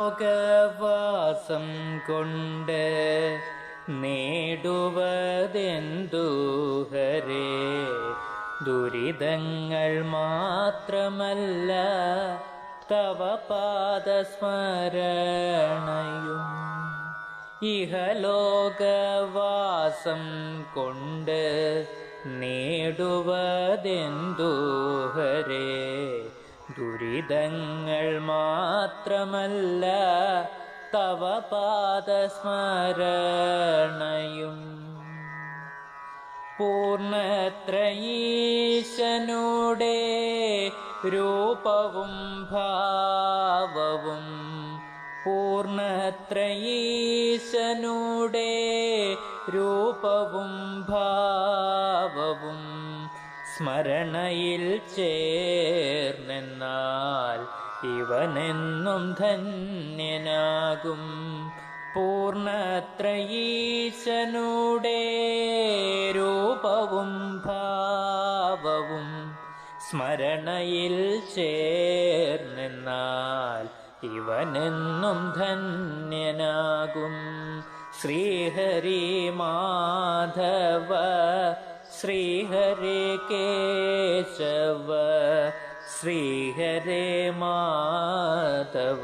ലോകവാസം കൊണ്ട് നേടുവതെന്തു ഹരേ? ദുരിതങ്ങൾ മാത്രമല്ല തവ പാദസ്മരണയും ഇഹലോകവാസം കൊണ്ട് നേടുവതെന്തു ഹരേ? ദുരിതങ്ങൾ മാത്രമല്ല തവ പാദസ്മരണയും. പൂർണത്രയീശനുടെ രൂപവും ഭാവവും പൂർണത്രയീശനുടെ രൂപവും ഭാവവും സ്മരണയിൽ ചേർന്നെന്നാൽ ഇവനെന്നും ധന്യനാകും. പൂർണത്രയീശനുടെ രൂപവും ഭാവവും സ്മരണയിൽ ചേർന്നെന്നാൽ ഇവനെന്നും ധന്യനാകും. ശ്രീഹരി മാധവ श्रीहरे केशव श्रीहरे माधव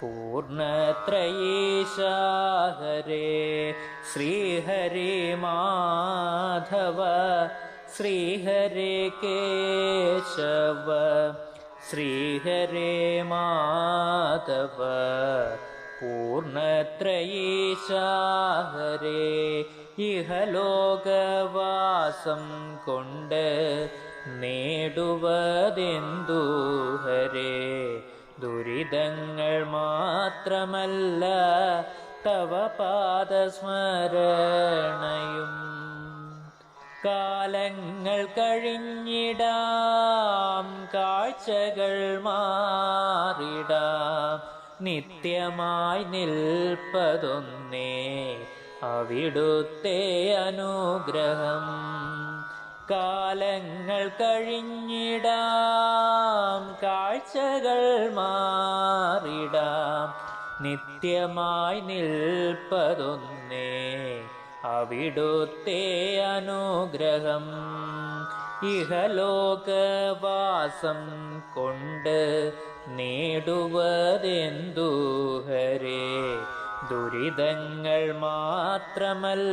पूर्णत्रयिशा हरे श्रीहरे माधव श्रीहरे केशव श्रीहरे माधव पूर्णत्रयिशा हरे ഇഹലോകവാസം കൊണ്ട് നേടുവതെന്തു ഹരേ? ദുരിതങ്ങൾ മാത്രമല്ല തവ പാദസ്മരണയും കാലങ്ങൾ കഴിഞ്ഞിടാം കാഴ്ചകൾ മാറിടാം നിത്യമായി നിൽപ്പതൊന്നേ അവിടുത്തെ അനുഗ്രഹം കാലങ്ങൾ കഴിഞ്ഞിടാം കാഴ്ചകൾ മാറിടാം. നിത്യമായി നിൽപ്പതൊന്നേ അവിടുത്തെ അനുഗ്രഹം. ഇഹലോകവാസം കൊണ്ട് നേടുവതെന്തു ഹരേ? ദുരിതങ്ങൾ മാത്രമല്ല